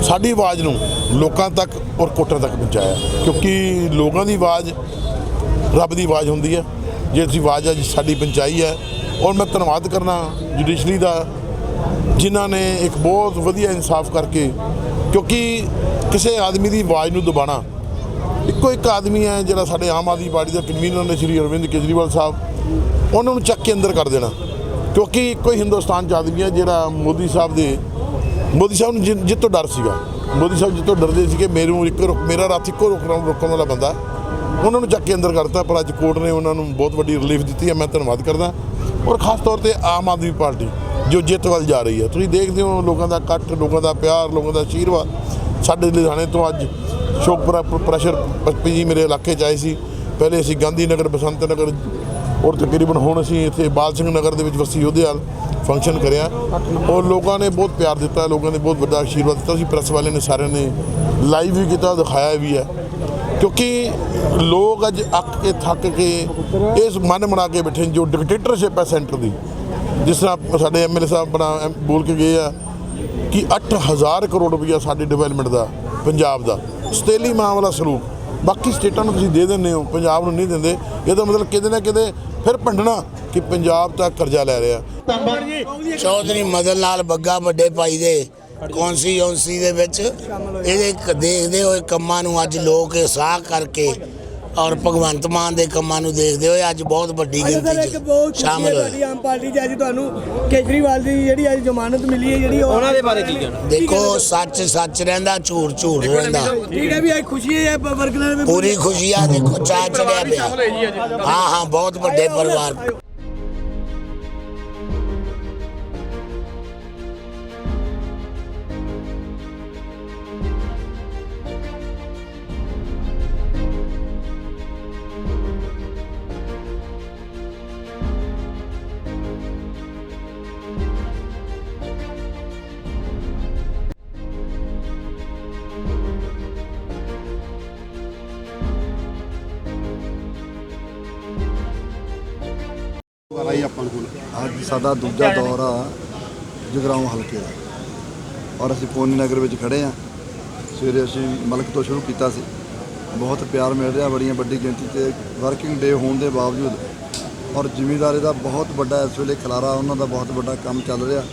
ਸਾਡੀ ਆਵਾਜ਼ ਨੂੰ ਲੋਕਾਂ ਤੱਕ ਔਰ ਕੋਟਰ ਤੱਕ ਪਹੁੰਚਾਇਆ। ਕਿਉਂਕਿ ਲੋਕਾਂ ਦੀ ਆਵਾਜ਼ ਰੱਬ ਦੀ ਆਵਾਜ਼ ਹੁੰਦੀ ਹੈ। ਜੇ ਅਸੀਂ ਆਵਾਜ਼ ਅੱਜ ਸਾਡੀ ਪਹੁੰਚਾਈ ਹੈ, ਔਰ ਮੈਂ ਧੰਨਵਾਦ ਕਰਨਾ ਜੁਡੀਸ਼ਰੀ ਦਾ, ਜਿਨ੍ਹਾਂ ਨੇ ਇੱਕ ਬਹੁਤ ਵਧੀਆ ਇਨਸਾਫ ਕਰਕੇ, ਕਿਉਂਕਿ ਕਿਸੇ ਆਦਮੀ ਦੀ ਆਵਾਜ਼ ਨੂੰ ਦਬਾਣਾ ਇੱਕੋ ਇੱਕ ਆਦਮੀ ਹੈ ਜਿਹੜਾ ਸਾਡੇ ਆਮ ਆਦਮੀ ਪਾਰਟੀ ਦਾ ਕਨਵੀਨਰ ਨੇ, ਸ਼੍ਰੀ ਅਰਵਿੰਦ ਕੇਜਰੀਵਾਲ ਸਾਹਿਬ, ਉਹਨਾਂ ਨੂੰ ਚੱਕ ਕੇ ਅੰਦਰ ਕਰ ਦੇਣਾ। ਕਿਉਂਕਿ ਇੱਕੋ ਹੀ ਹਿੰਦੁਸਤਾਨ 'ਚ ਆਦਮੀ ਹੈ ਜਿਹੜਾ ਮੋਦੀ ਸਾਹਿਬ ਦੇ, ਮੋਦੀ ਸਾਹਿਬ ਨੂੰ ਜਿ- ਜਿੱਤ ਡਰ ਸੀਗਾ। ਮੋਦੀ ਸਾਹਿਬ ਜਿੱਤੋਂ ਡਰਦੇ ਸੀ ਕਿ ਮੈਨੂੰ ਇੱਕ ਰੁਕ- ਮੇਰਾ ਰੱਥ ਇੱਕੋ ਰੁਕਣ ਰੋਕਣ ਵਾਲਾ ਬੰਦਾ। ਉਹਨਾਂ ਨੂੰ ਚੱਕ ਕੇ ਅੰਦਰ ਕਰਤਾ ਪਰ ਅੱਜ ਕੋਰਟ ਨੇ ਉਹਨਾਂ ਨੂੰ ਬਹੁਤ ਵੱਡੀ ਰਿਲੀਫ ਦਿੱਤੀ ਹੈ ਮੈਂ ਧੰਨਵਾਦ ਕਰਦਾ। ਔਰ ਖਾਸ ਤੌਰ ਤੇ ਆਮ ਆਦਮੀ ਪਾਰਟੀ, ਜੋ ਜਿੱਤ ਵੱਲ ਜਾ ਰਹੀ ਹੈ ਤੁਸੀਂ ਦੇਖਦੇ ਹੋ ਲੋਕਾਂ ਦਾ ਇਕੱਠ, ਲੋਕਾਂ ਦਾ ਪਿਆਰ, ਲੋਕਾਂ ਦਾ ਆਸ਼ੀਰਵਾਦ ਸਾਡੇ ਲੁਧਿਆਣੇ ਤੋਂ ਅੱਜ ਸ਼ੋਕਪੁਰਾ, ਪ੍ਰੈਸ਼ਰ ਪੱਪੀ ਜੀ ਮੇਰੇ ਇਲਾਕੇ 'ਚ ਆਏ ਸੀ। ਪਹਿਲੇ ਅਸੀਂ ਗਾਂਧੀ ਨਗਰ, ਬਸੰਤ ਨਗਰ ਔਰ ਤਕਰੀਬਨ ਹੁਣ ਅਸੀਂ ਇੱਥੇ ਬਾਲ ਸਿੰਘ ਨਗਰ ਦੇ ਵਿੱਚ ਵਸੀ ਯੋਧੇਵਾਲ ਫੰਕਸ਼ਨ ਕਰਿਆ। ਔਰ ਲੋਕਾਂ ਨੇ ਬਹੁਤ ਪਿਆਰ ਦਿੱਤਾ, ਲੋਕਾਂ ਨੇ ਬਹੁਤ ਵੱਡਾ ਆਸ਼ੀਰਵਾਦ ਦਿੱਤਾ। ਸੀ ਪ੍ਰੈਸ ਵਾਲਿਆਂ ਨੇ ਸਾਰਿਆਂ ਨੇ ਲਾਈਵ ਵੀ ਕੀਤਾ, ਦਿਖਾਇਆ ਵੀ ਹੈ। ਕਿਉਂਕਿ ਲੋਕ ਅੱਜ ਅੱਕ ਕੇ, ਥੱਕ ਕੇ ਇਸ ਮਨ ਬਣਾ ਕੇ ਬੈਠੇ ਨੇ, ਜੋ ਡਿਕਟੇਟਰਸ਼ਿਪ ਹੈ ਸੈਂਟਰ ਦੀ। ਜਿਸ ਤਰ੍ਹਾਂ ਸਾਡੇ ਐਮਐਲਏ ਸਾਹਿਬ ਬਣਾ ਐਮ- ਬੋਲ ਕੇ ਗਏ ਆ ਕਿ 8000 ਕਰੋੜ ਰੁਪਈਆ ਸਾਡੀ ਡਿਵੈਲਪਮੈਂਟ ਦਾ, ਪੰਜਾਬ ਦਾ। ਸਤੇਲੀ ਮਾਂ ਵਾਲਾ ਸਲੂਕ। ਬਾਕੀ ਸਟੇਟਾਂ ਨੂੰ ਤੁਸੀਂ ਦੇ ਦਿੰਦੇ ਹੋ, ਪੰਜਾਬ ਨੂੰ ਨਹੀਂ ਦਿੰਦੇ ਇਹਦਾ ਮਤਲਬ ਕਿਤੇ ਨਾ ਕਿਤੇ ਫਿਰ ਭੰਡਣਾ ਕਿ ਪੰਜਾਬ ਤਾਂ ਕਰਜ਼ਾ ਲੈ ਰਿਹਾ। ਚੌਧਰੀ ਮਦਨ ਲਾਲ ਬੱਗਾ ਵੱਡੇ ਭਾਈ ਦੇ ਕੌਂਸਟੀਚੁਐਂਸੀ ਦੇ ਵਿੱਚ? ਇਹਦੇ ਦੇਖਦੇ ਹੋਏ ਕੰਮਾਂ ਨੂੰ ਅੱਜ ਲੋਕ ਸਾਹ ਕਰਕੇ ਔਰ ਭਗਵੰਤ ਮਾਨ ਦੇ ਕੰਮਾਂ ਨੂੰ ਦੇਖਦੇ ਹੋਏ ਅੱਜ ਬਹੁਤ ਵੱਡੀ ਗਿਣਤੀ ਚ ਸ਼ਾਮਲ ਹੋਏ। ਆਮ ਪਾਰਟੀ 'ਚ ਅੱਜ ਤੁਹਾਨੂੰ ਕੇਜਰੀਵਾਲ ਦੀ ਜਿਹੜੀ ਅੱਜ ਜ਼ਮਾਨਤ ਮਿਲੀ ਹੈ ਜਿਹੜੀ ਉਹ- ਉਹਨਾਂ ਦੇ ਬਾਰੇ ਕੀ ਕਹਿਣਾ? ਦੇਖੋ ਸੱਚ ਸੱਚ ਰਹਿੰਦਾ ਝੂਠ ਝੂਠ ਰਹਿੰਦਾ। ਠੀਕ ਹੈ ਵੀ ਅੱਜ ਖੁਸ਼ੀ ਹੈ ਵਰਕਰਾਂ ਦੇ ਪੂਰੀ ਖੁਸ਼ੀ ਆ ਦੇਖੋ ਚਾਹ ਚੜਿਆ ਪਿਆ। ਹਾਂ ਹਾਂ ਬਹੁਤ ਵੱਡੇ ਪਰਿਵਾਰ। ਆਈ ਆਪਾਂ ਕੋਲ ਅੱਜ ਸਾਡਾ ਦੂਜਾ ਦੌਰ ਆ, ਜਗਰਾਉਂ ਹਲਕੇ ਦਾ। ਔਰ ਅਸੀਂ ਪੋਨੀ ਨਗਰ ਵਿੱਚ ਖੜੇ ਆ। ਸਵੇਰੇ ਅਸੀਂ ਮਲਕ ਤੋਂ ਸ਼ੁਰੂ ਕੀਤਾ ਸੀ। ਬਹੁਤ ਪਿਆਰ ਮਿਲ ਰਿਹਾ, ਬੜੀਆਂ ਵੱਡੀ ਗਿਣਤੀ ਤੇ ਵਰਕਿੰਗ ਡੇ ਹੋਣ ਦੇ ਬਾਵਜੂਦ। ਔਰ ਜ਼ਿਮੀਂਦਾਰੇ ਦਾ ਬਹੁਤ ਵੱਡਾ ਇਸ ਵੇਲੇ ਖਲਾਰਾ, ਉਹਨਾਂ ਦਾ ਬਹੁਤ ਵੱਡਾ ਕੰਮ ਚੱਲ ਰਿਹਾ।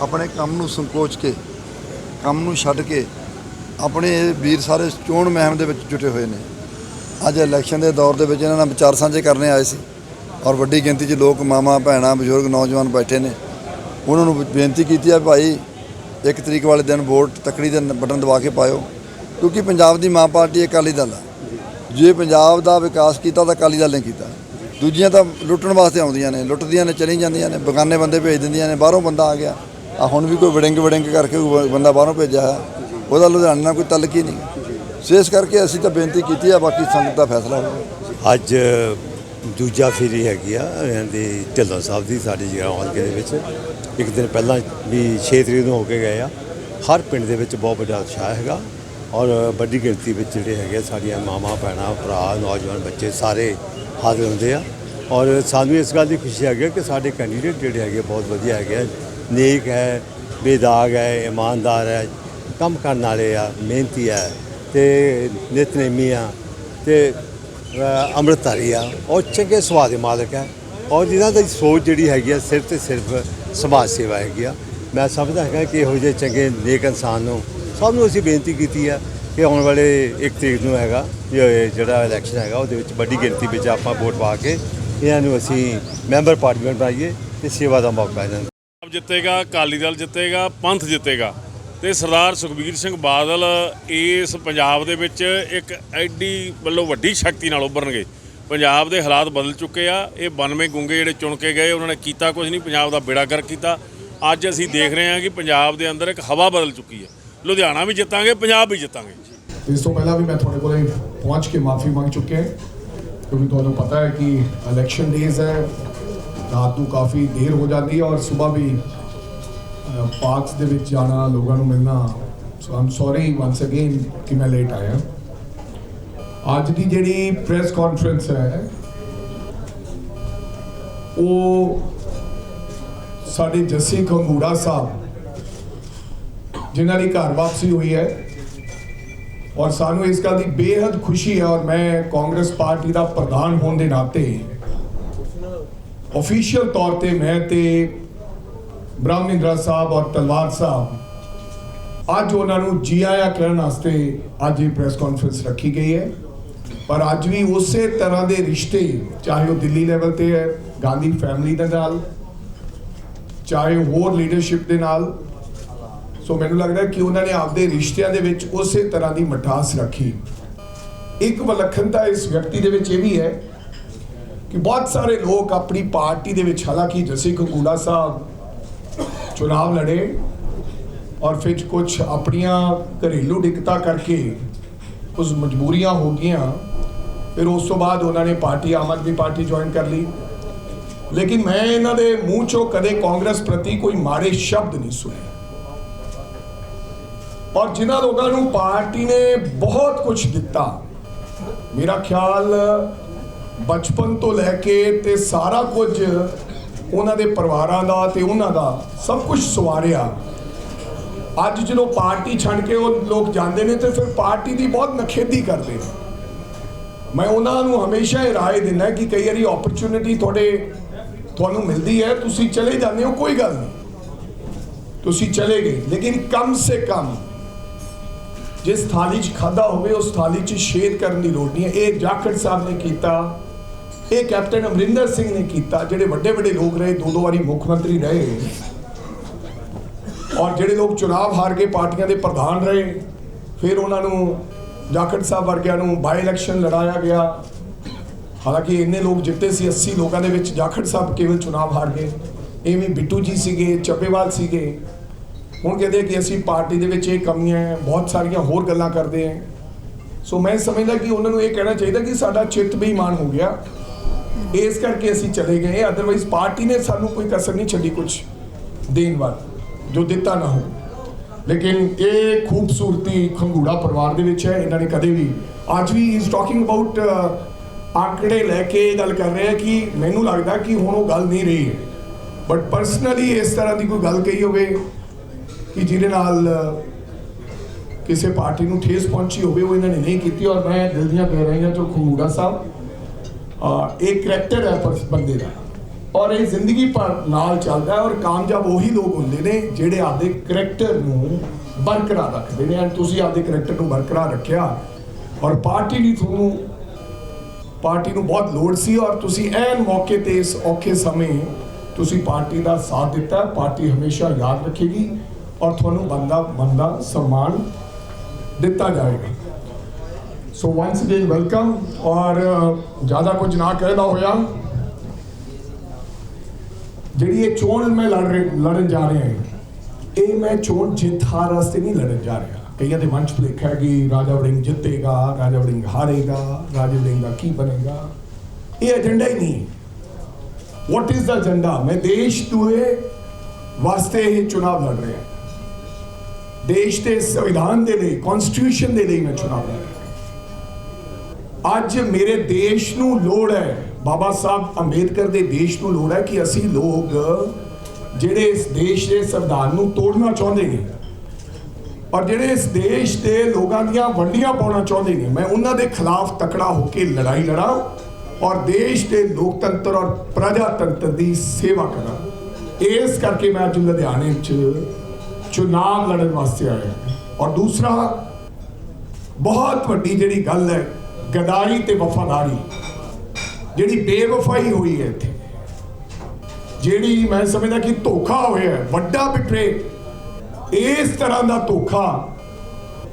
ਆਪਣੇ ਕੰਮ ਨੂੰ ਸੰਕੋਚ ਕੇ, ਕੰਮ ਨੂੰ ਛੱਡ ਕੇ, ਆਪਣੇ ਇਹ ਵੀਰ ਸਾਰੇ ਚੋਣ ਮੁਹਿੰਮ ਦੇ ਵਿੱਚ ਜੁਟੇ ਹੋਏ ਨੇ। ਅੱਜ ਇਲੈਕਸ਼ਨ ਦੇ ਦੌਰ ਦੇ ਵਿੱਚ ਇਹਨਾਂ ਨਾਲ ਵਿਚਾਰ ਸਾਂਝੇ ਕਰਨੇ ਆਏ ਸੀ। ਔਰ ਵੱਡੀ ਗਿਣਤੀ 'ਚ ਲੋਕ ਮਾਮਾ ਭੈਣਾਂ, ਬਜ਼ੁਰਗ, ਨੌਜਵਾਨ ਬੈਠੇ ਨੇ। ਉਹਨਾਂ ਨੂੰ ਬੇਨਤੀ ਕੀਤੀ ਆ ਭਾਈ, ਇੱਕ ਤਰੀਕ ਵਾਲੇ ਦਿਨ ਵੋਟ ਤੱਕੜੀ ਦੇ ਬਟਨ ਦਬਾ ਕੇ ਪਾਇਓ, ਕਿਉਂਕਿ ਪੰਜਾਬ ਦੀ ਮਾਂ ਪਾਰਟੀ ਅਕਾਲੀ ਦਲ ਆ। ਜੇ ਪੰਜਾਬ ਦਾ ਵਿਕਾਸ ਕੀਤਾ ਤਾਂ ਅਕਾਲੀ ਦਲ ਨੇ ਕੀਤਾ। ਦੂਜੀਆਂ ਤਾਂ ਲੁੱਟਣ ਵਾਸਤੇ ਆਉਂਦੀਆਂ ਨੇ, ਲੁੱਟਦੀਆਂ ਨੇ, ਚਲੀ ਜਾਂਦੀਆਂ ਨੇ, ਬਗਾਨੇ ਬੰਦੇ ਭੇਜ ਦਿੰਦੀਆਂ ਨੇ, ਬਾਹਰੋਂ ਬੰਦਾ ਆ ਗਿਆ। ਆ ਹੁਣ ਵੀ ਕੋਈ ਵੜਿੰਗ ਵੜਿੰਗ ਕਰਕੇ ਬੰਦਾ ਬਾਹਰੋਂ ਭੇਜਿਆ ਹੈ ਉਹਦਾ ਲੁਧਿਆਣੇ ਨਾਲ ਕੋਈ ਤਲਕ ਹੀ ਨਹੀਂ। ਸੋ ਇਸ ਕਰਕੇ ਅਸੀਂ ਤਾਂ ਬੇਨਤੀ ਕੀਤੀ ਆ, ਬਾਕੀ ਸੰਗਤ ਦਾ ਫੈਸਲਾ ਹੋਵੇਗਾ ਅੱਜ ਦੂਜਾ ਫੇਰੀ ਹੈਗੀ ਆ ਇਹਦੀ ਢਿੱਲੋਂ ਸਾਹਿਬ ਦੀ ਸਾਡੇ ਜਗਰਾਉਂ ਦੇ ਵਿੱਚ। ਇੱਕ ਦਿਨ ਪਹਿਲਾਂ ਵੀ 6 ਤਰੀਕ ਨੂੰ ਹੋ ਕੇ ਗਏ ਆ। ਹਰ ਪਿੰਡ ਦੇ ਵਿੱਚ ਬਹੁਤ ਵੱਡਾ ਉਤਸ਼ਾਹ ਹੈਗਾ ਔਰ ਵੱਡੀ ਗਿਣਤੀ ਵਿੱਚ ਜਿਹੜੇ ਹੈਗੇ ਆ, ਸਾਡੀਆਂ ਮਾਵਾਂ ਭੈਣਾਂ ਭਰਾ ਨੌਜਵਾਨ ਬੱਚੇ ਸਾਰੇ ਹਾਜ਼ਰ ਹੁੰਦੇ ਆ। ਔਰ ਸਾਨੂੰ ਇਸ ਗੱਲ ਦੀ ਖੁਸ਼ੀ ਹੈਗੀ ਆ ਕਿ ਸਾਡੇ ਕੈਂਡੀਡੇਟ ਜਿਹੜੇ ਹੈਗੇ ਬਹੁਤ ਵਧੀਆ ਹੈਗੇ ਆ। ਨੇਕ ਹੈ ਬੇਦਾਗ ਹੈ ਇਮਾਨਦਾਰ ਹੈ ਕੰਮ ਕਰਨ ਵਾਲੇ ਆ ਮਿਹਨਤੀ ਆ ਤੇ ਨਿਤਨੇਮੀ ਆ ਤੇ ਅੰਮ੍ਰਿਤਧਾਰੀ ਆ, ਉਹ ਚੰਗੇ ਸੁਭਾਅ ਦੇ ਮਾਲਕ ਹੈ ਔਰ ਜਿਨ੍ਹਾਂ ਦੀ ਸੋਚ ਜਿਹੜੀ ਹੈਗੀ ਆ ਸਿਰਫ ਤੇ ਸਿਰਫ ਸਮਾਜ ਸੇਵਾ ਹੈਗੀ ਆ। ਮੈਂ ਸਮਝਦਾ ਹੈਗਾ ਕਿ ਇਹੋ ਜਿਹੇ ਚੰਗੇ ਨੇਕ ਇਨਸਾਨ ਨੂੰ ਸਭ ਨੂੰ ਅਸੀਂ ਬੇਨਤੀ ਕੀਤੀ ਆ ਕਿ ਆਉਣ ਵਾਲੇ 1 ਤਰੀਕ ਨੂੰ ਹੈਗਾ ਜਿਹੜਾ ਇਲੈਕਸ਼ਨ ਹੈਗਾ, ਉਹਦੇ ਵਿੱਚ ਵੱਡੀ ਗਿਣਤੀ ਵਿੱਚ ਆਪਾਂ ਵੋਟ ਪਾ ਕੇ ਇਹਨਾਂ ਨੂੰ ਅਸੀਂ ਮੈਂਬਰ ਪਾਰਲੀਮੈਂਟ ਬਣਾਈਏ ਤੇ ਸੇਵਾ ਦਾ ਮੌਕਾ ਇਹਨਾਂ ਨੂੰ। ਜਿੱਤੇਗਾ, ਅਕਾਲੀ ਦਲ ਜਿੱਤੇਗਾ, ਪੰਥ ਜਿੱਤੇਗਾ। ਤੇ ਸਰਦਾਰ ਸੁਖਬੀਰ ਸਿੰਘ ਬਾਦਲ ਇਸ ਪੰਜਾਬ ਦੇ ਵਿੱਚ ਇੱਕ ਐਡੀ ਵੱਲੋਂ ਵੱਡੀ ਸ਼ਕਤੀ ਨਾਲ ਉੱਭਰਨਗੇ। ਪੰਜਾਬ ਦੇ ਹਾਲਾਤ ਬਦਲ ਚੁੱਕੇ ਆ, ਇਹ 92 ਗੁੰਗੇ ਜਿਹੜੇ ਚੁਣ ਕੇ ਗਏ, ਉਹਨਾਂ ਨੇ ਕੀਤਾ ਕੁਝ ਨਹੀਂ, ਪੰਜਾਬ ਦਾ ਬੇੜਾ ਕਰ ਕੀਤਾ। ਅੱਜ ਅਸੀਂ ਦੇਖ ਰਹੇ ਹਾਂ ਕਿ ਪੰਜਾਬ ਦੇ ਅੰਦਰ ਇੱਕ ਹਵਾ ਬਦਲ ਚੁੱਕੀ ਹੈ। ਲੁਧਿਆਣਾ ਵੀ ਜਿੱਤਾਂਗੇ, ਪੰਜਾਬ ਵੀ ਜਿੱਤਾਂਗੇ। ਇਸ ਤੋਂ ਪਹਿਲਾਂ ਵੀ ਮੈਂ ਤੁਹਾਡੇ ਕੋਲੇ ਪਹੁੰਚ ਕੇ ਮਾਫੀ ਮੰਗ ਚੁੱਕਿਆ ਕਿਉਂਕਿ ਤੁਹਾਨੂੰ ਪਤਾ ਹੈ ਕਿ ਇਲੈਕਸ਼ਨ ਡੇਜ਼ ਹੈ, ਰਾਤ ਨੂੰ ਕਾਫੀ ਦੇਰ ਹੋ ਜਾਂਦੀ ਹੈ ਔਰ ਸਵੇਰ ਵੀ ਪਾਰਕਸ ਦੇ ਵਿੱਚ ਜਾਣਾ, ਲੋਕਾਂ ਨੂੰ ਮਿਲਣਾ so am sorry once again ਕਿ ਮੈਂ ਲੇਟ ਆਇਆ। ਅੱਜ ਦੀ ਜਿਹੜੀ ਪ੍ਰੈਸ ਕਾਨਫਰੰਸ ਹੈ, ਉਹ ਸਾਡੇ ਜੱਸੀ ਕੰਗੂੜਾ ਸਾਹਿਬ, ਜਿਨ੍ਹਾਂ ਦੀ ਘਰ ਵਾਪਸੀ ਹੋਈ ਹੈ, ਔਰ ਸਾਨੂੰ ਇਸ ਗੱਲ ਦੀ ਬੇਹੱਦ ਖੁਸ਼ੀ ਹੈ, ਔਰ ਮੈਂ ਕਾਂਗਰਸ ਪਾਰਟੀ ਦਾ ਪ੍ਰਧਾਨ ਹੋਣ ਦੇ ਨਾਤੇ ਅਫੀਸ਼ੀਅਲ ਤੌਰ ਤੇ ਮੈਂ ਤੇ ਬ੍ਰਹਮਿੰਦਰਾ ਸਾਹਿਬ ਔਰ ਤਲਵਾਰ ਸਾਹਿਬ, ਅੱਜ ਉਹਨਾਂ ਨੂੰ ਜੀ ਆਇਆਂ ਕਰਨ ਵਾਸਤੇ ਅੱਜ ਇਹ ਪ੍ਰੈਸ ਕਾਨਫਰੰਸ ਰੱਖੀ ਗਈ ਹੈ। ਪਰ ਅੱਜ ਵੀ ਉਸੇ ਤਰ੍ਹਾਂ ਦੇ ਰਿਸ਼ਤੇ, ਚਾਹੇ ਉਹ ਦਿੱਲੀ ਲੈਵਲ ਤੇ ਹੈ, ਗਾਂਧੀ ਫੈਮਿਲੀ ਦੇ ਨਾਲ, ਚਾਹੇ ਹੋਰ ਲੀਡਰਸ਼ਿਪ ਦੇ ਨਾਲ। ਸੋ ਮੈਨੂੰ ਲੱਗਦਾ ਕਿ ਉਹਨਾਂ ਨੇ ਆਪਦੇ ਰਿਸ਼ਤਿਆਂ ਦੇ ਵਿੱਚ ਉਸੇ ਤਰ੍ਹਾਂ ਦੀ ਮਠਾਸ ਰੱਖੀ। ਇੱਕ ਵਿਲੱਖਣਤਾ ਇਸ ਵਿਅਕਤੀ ਦੇ ਵਿੱਚ ਇਹ ਵੀ ਹੈ ਕਿ ਬਹੁਤ ਸਾਰੇ ਲੋਕ ਆਪਣੀ ਪਾਰਟੀ ਦੇ ਵਿੱਚ ਹਾਲਾਂਕਿ ਜਸੇ ਕਕੂੜਾ ਸਾਹਿਬ ਚੁਣਾਵ ਲੜੇ ਔਰ ਫਿਰ ਕੁਝ ਆਪਣੀਆਂ ਘਰੇਲੂ ਦਿੱਕਤਾਂ ਕਰਕੇ ਕੁਝ ਮਜਬੂਰੀਆਂ ਹੋ ਗਈਆਂ, ਫਿਰ ਉਸ ਤੋਂ ਬਾਅਦ ਉਹਨਾਂ ਨੇ party, Aam Aadmi party join ਕਰ ਲਈ। ਲੇਕਿਨ ਮੈਂ ਇਹਨਾਂ ਦੇ ਮੂੰਹ ਚੋਂ ਕਦੇ ਕਾਂਗਰਸ ਪ੍ਰਤੀ ਕੋਈ ਮਾੜੇ ਸ਼ਬਦ ਨਹੀਂ ਸੁਣੇ ਔਰ ਜਿਨ੍ਹਾਂ ਲੋਕਾਂ ਨੂੰ ਪਾਰਟੀ ਨੇ ਬਹੁਤ ਕੁਝ ਦਿੱਤਾ, ਮੇਰਾ ਖਿਆਲ ਬਚਪਨ ਤੋਂ ਲੈ ਕੇ ਤੇ ਸਾਰਾ ਕੁਝ ਉਹਨਾਂ ਦੇ ਪਰਿਵਾਰਾਂ ਦਾ ਤੇ ਉਹਨਾਂ ਦਾ ਸਭ ਕੁਝ ਸਵਾਰਿਆ। ਅੱਜ ਜਦੋਂ ਪਾਰਟੀ ਛੱਡ ਕੇ ਉਹ ਲੋਕ ਜਾਂਦੇ ਨੇ ਤੇ ਫਿਰ ਪਾਰਟੀ ਦੀ ਬਹੁਤ ਨਖੇਦੀ ਕਰਦੇ ਨੇ। ਮੈਂ ਉਹਨਾਂ ਨੂੰ ਹਮੇਸ਼ਾ ਹੀ ਰਾਏ ਦਿੰਦਾ ਕਿ ਕਈ ਵਾਰੀ ਓਪਰਚੁਨਿਟੀ ਤੁਹਾਡੇ ਤੁਹਾਨੂੰ ਮਿਲਦੀ ਹੈ, ਤੁਸੀਂ ਚਲੇ ਜਾਂਦੇ ਹੋ, ਕੋਈ ਗੱਲ ਨਹੀਂ। ਤੁਸੀਂ ਚਲੇ ਗਏ, ਲੇਕਿਨ ਕਮ ਸੇ ਕਮ ਜਿਸ ਥਾਲੀ 'ਚ ਖਾਦਾ ਹੋਵੇ, ਉਸ ਥਾਲੀ 'ਚ ਸ਼ੇਅਰ ਕਰਨ ਦੀ ਲੋੜ ਨਹੀਂ ਹੈ। ਇਹ ਜਾਖੜ ਸਾਹਿਬ ਨੇ ਕੀਤਾ। ਇਹ ਕੈਪਟਨ ਅਮਰਿੰਦਰ ਸਿੰਘ ਨੇ ਕੀਤਾ, ਜਿਹੜੇ ਵੱਡੇ ਵੱਡੇ ਲੋਕ ਰਹੇ ਦੋ ਦੋ ਵਾਰੀ ਮੁੱਖ ਮੰਤਰੀ ਰਹੇ। ਔਰ ਜਿਹੜੇ ਲੋਕ ਚੁਣਾਵ ਹਾਰ ਕੇ ਪਾਰਟੀਆਂ ਦੇ ਪ੍ਰਧਾਨ ਰਹੇ, ਫਿਰ ਉਹਨਾਂ ਨੂੰ ਜਾਖੜ ਸਾਹਿਬ ਵਰਗਿਆਂ ਨੂੰ ਬਾਈ ਇਲੈਕਸ਼ਨ ਲੜਾਇਆ ਗਿਆ। ਹਾਲਾਂਕਿ ਇੰਨੇ ਲੋਕ ਜਿੱਤੇ ਸੀ 80 ਲੋਕਾਂ ਦੇ ਵਿੱਚ ਜਾਖੜ ਸਾਹਿਬ ਕੇਵਲ ਚੁਣਾਵ ਹਾਰ ਗਏ। ਇਵੇਂ ਬਿੱਟੂ ਜੀ ਸੀਗੇ, ਚੱਪੇਵਾਲ ਸੀਗੇ। ਹੁਣ ਕਹਿੰਦੇ ਕਿ ਅਸੀਂ ਪਾਰਟੀ ਦੇ ਵਿੱਚ ਇਹ ਕਮੀਆਂ ਬਹੁਤ ਸਾਰੀਆਂ ਹੋਰ ਗੱਲਾਂ ਕਰਦੇ ਹਾਂ। ਸੋ ਮੈਂ ਸਮਝਦਾ ਕਿ ਉਹਨਾਂ ਨੂੰ ਇਹ ਕਹਿਣਾ ਚਾਹੀਦਾ ਕਿ ਸਾਡਾ ਚਿੱਤ ਬੇਈਮਾਨ ਹੋ ਗਿਆ। ਇਸ ਕਰਕੇ ਅਸੀਂ ਚਲੇ ਗਏ। ਅਦਰਵਾਈਜ਼ ਪਾਰਟੀ ਨੇ ਸਾਨੂੰ ਕੋਈ ਕਸਰ ਨਹੀਂ ਛੱਡੀ ਕੁਝ ਦੇਣ ਵਾਲੀ, ਜੋ ਦਿੱਤਾ ਨਾ ਹੋ ਲੇਕਿਨ ਇਹ ਖੂਬਸੂਰਤੀ ਖੰਗੂੜਾ ਪਰਿਵਾਰ ਦੇ ਵਿੱਚ ਹੈ। ਇਹਨਾਂ ਨੇ ਕਦੇ ਵੀ, ਅੱਜ ਵੀ ਇਸ ਟਾਕਿੰਗ ਅਬਾਊਟ ਆਂਕੜੇ ਲੈ ਕੇ ਇਹ ਗੱਲ ਕਰ ਰਹੇ ਆ ਕਿ ਮੈਨੂੰ ਲੱਗਦਾ ਕਿ ਹੁਣ ਉਹ ਗੱਲ ਨਹੀਂ ਰਹੀ ਬਟ ਪਰਸਨਲੀ ਇਸ ਤਰ੍ਹਾਂ ਦੀ ਕੋਈ ਗੱਲ ਕਹੀ ਹੋਵੇ ਕਿ ਜਿਹਦੇ ਨਾਲ ਕਿਸੇ ਪਾਰਟੀ ਨੂੰ ਠੇਸ ਪਹੁੰਚੀ ਹੋਵੇ, ਉਹ ਇਹਨਾਂ ਨੇ ਨਹੀਂ ਕੀਤੀ। ਔਰ ਮੈਂ ਦਿਲ ਦੀਆਂ ਕਹਿ ਰਹੀ ਹਾਂ ਜੋ ਖੰਗੂੜਾ ਸਾਹਿਬ ਇਹ ਕਰੈਕਟਰ ਹੈ ਪਰ ਬੰਦੇ ਦਾ। ਔਰ ਇਹ ਜ਼ਿੰਦਗੀ ਭਰ ਨਾਲ ਚੱਲਦਾ ਔਰ ਕਾਮਯਾਬ ਉਹੀ ਲੋਕ ਹੁੰਦੇ ਨੇ ਜਿਹੜੇ ਆਪਦੇ ਕਰੈਕਟਰ ਨੂੰ ਬਰਕਰਾਰ ਰੱਖਦੇ ਨੇ। ਐਂਡ ਤੁਸੀਂ ਆਪਦੇ ਕਰੈਕਟਰ ਨੂੰ ਬਰਕਰਾਰ ਰੱਖਿਆ ਔਰ ਪਾਰਟੀ ਦੀ ਤੁਹਾਨੂੰ, ਪਾਰਟੀ ਨੂੰ ਬਹੁਤ ਲੋੜ ਸੀ ਔਰ ਤੁਸੀਂ ਐਨ ਮੌਕੇ ਤੇ ਇਸ ਔਖੇ ਸਮੇਂ ਤੁਸੀਂ ਪਾਰਟੀ ਦਾ ਸਾਥ ਦਿੱਤਾ। ਪਾਰਟੀ ਹਮੇਸ਼ਾ ਯਾਦ ਰੱਖੇਗੀ ਔਰ ਤੁਹਾਨੂੰ ਬੰਦਾ ਬੰਦਾ ਸਨਮਾਨ ਦਿੱਤਾ ਜਾਏਗਾ। ਸੋ ਵਾਂਸ ਅਗੇਨ ਵੈਲਕਮ ਔਰ ਜ਼ਿਆਦਾ ਕੁਝ ਨਾ ਕਹਿਦਾ ਹੋਇਆ ਜਿਹੜੀ ਇਹ ਚੋਣ ਮੈਂ ਲੜ ਰਿਹਾ ਲੜਨ ਜਾ ਰਿਹਾ ਹਾਂ ਇਹ ਮੈਂ ਚੋਣ ਜਿੱਤ ਹਾਰ ਵਾਸਤੇ ਨਹੀਂ ਲੜਨ ਜਾ ਰਿਹਾ ਕਈਆਂ ਦੇ ਮਨ 'ਚ ਭੁਲੇਖਾ ਕਿ ਰਾਜਾ ਵੜਿੰਗ ਜਿੱਤੇਗਾ ਰਾਜਾ ਵੜਿੰਗ ਹਾਰੇਗਾ ਰਾਜਾ ਵੜਿੰਗ ਦਾ ਕੀ ਬਣੇਗਾ ਇਹ ਏਜੰਡਾ ਹੀ ਨਹੀਂ ਵਾਟ ਇਜ਼ ਦਾ ਏਜੰਡਾ ਮੈਂ ਦੇਸ਼ ਦੂਏ ਵਾਸਤੇ ਇਹ ਚੁਣਾਵ ਲੜ ਰਿਹਾ ਦੇਸ਼ ਦੇ ਸੰਵਿਧਾਨ ਦੇ ਲਈ ਕਨਸਟੀਟਿਊਸ਼ਨ ਦੇ ਲਈ ਮੈਂ ਚੁਣਾਵ ਲੜ ਰਿਹਾ ਅੱਜ ਮੇਰੇ ਦੇਸ਼ ਨੂੰ ਲੋੜ ਹੈ। ਬਾਬਾ ਸਾਹਿਬ ਅੰਬੇਦਕਰ ਦੇ ਦੇਸ਼ ਨੂੰ ਲੋੜ ਹੈ ਕਿ ਅਸੀਂ ਲੋਕ ਜਿਹੜੇ ਇਸ ਦੇਸ਼ ਦੇ ਸੰਵਿਧਾਨ ਨੂੰ ਤੋੜਨਾ ਚਾਹੁੰਦੇ ਨੇ ਔਰ ਜਿਹੜੇ ਇਸ ਦੇਸ਼ ਦੇ ਲੋਕਾਂ ਦੀਆਂ ਵੰਡੀਆਂ ਪਾਉਣਾ ਚਾਹੁੰਦੇ ਨੇ, ਮੈਂ ਉਹਨਾਂ ਦੇ ਖਿਲਾਫ ਤਕੜਾ ਹੋ ਕੇ ਲੜਾਈ ਲੜਾਂ ਔਰ ਦੇਸ਼ ਦੇ ਲੋਕਤੰਤਰ ਔਰ ਪ੍ਰਜਾਤੰਤਰ ਦੀ ਸੇਵਾ ਕਰਾਂ। ਇਸ ਕਰਕੇ ਮੈਂ ਅੱਜ ਲੁਧਿਆਣੇ 'ਚ ਚੁਣਾਵ ਲੜਨ ਵਾਸਤੇ ਆਇਆ ਔਰ ਦੂਸਰਾ, ਬਹੁਤ ਵੱਡੀ ਜਿਹੜੀ ਗੱਲ ਹੈ ਗਦਾਰੀ ਤੇ ਵਫਾਦਾਰੀ। ਜਿਹੜੀ ਬੇਵਫਾਈ ਹੋਈ ਹੈ ਇੱਥੇ। ਜਿਹੜੀ ਮੈਂ ਸਮਝਦਾ ਕਿ ਧੋਖਾ ਹੋਇਆ ਵੱਡਾ ਬਿਟਰੇ ਇਸ ਤਰ੍ਹਾਂ ਦਾ ਧੋਖਾ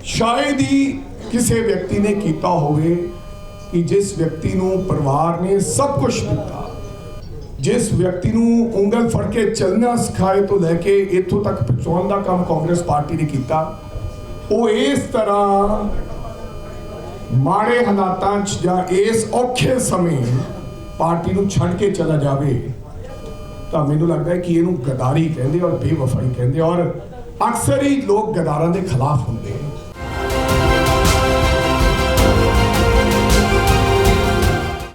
ਸ਼ਾਇਦ ਹੀ ਕਿਸੇ ਵਿਅਕਤੀ ਨੇ ਕੀਤਾ ਹੋਵੇ ਕਿ ਜਿਸ ਵਿਅਕਤੀ ਨੂੰ ਪਰਿਵਾਰ ਨੇ ਸਭ ਕੁਝ ਦਿੱਤਾ। ਜਿਸ ਵਿਅਕਤੀ ਨੂੰ ਉਂਗਲ ਫੜ ਕੇ ਚੱਲਣਾ ਸਿਖਾਏ ਤੋਂ ਲੈ ਕੇ ਇੱਥੋਂ ਤੱਕ ਪਹੁੰਚਾਉਣ ਦਾ ਕੰਮ ਕਾਂਗਰਸ ਪਾਰਟੀ ਨੇ ਕੀਤਾ। ਉਹ ਇਸ ਤਰ੍ਹਾਂ ਮਾੜੇ ਹਾਲਾਤਾਂ 'ਚ ਜਾਂ ਇਸ ਔਖੇ ਸਮੇਂ ਪਾਰਟੀ ਨੂੰ ਛੱਡ ਕੇ ਚਲਾ ਜਾਵੇ, ਤਾਂ ਮੈਨੂੰ ਲੱਗਦਾ ਹੈ ਕਿ ਇਹਨੂੰ ਗਦਾਰੀ ਕਹਿੰਦੇ ਔਰ ਬੇਵਫਾਈ ਕਹਿੰਦੇ ਔਰ ਅਕਸਰ ਹੀ ਲੋਕ ਗਦਾਰਾਂ ਦੇ ਖਿਲਾਫ ਹੁੰਦੇ।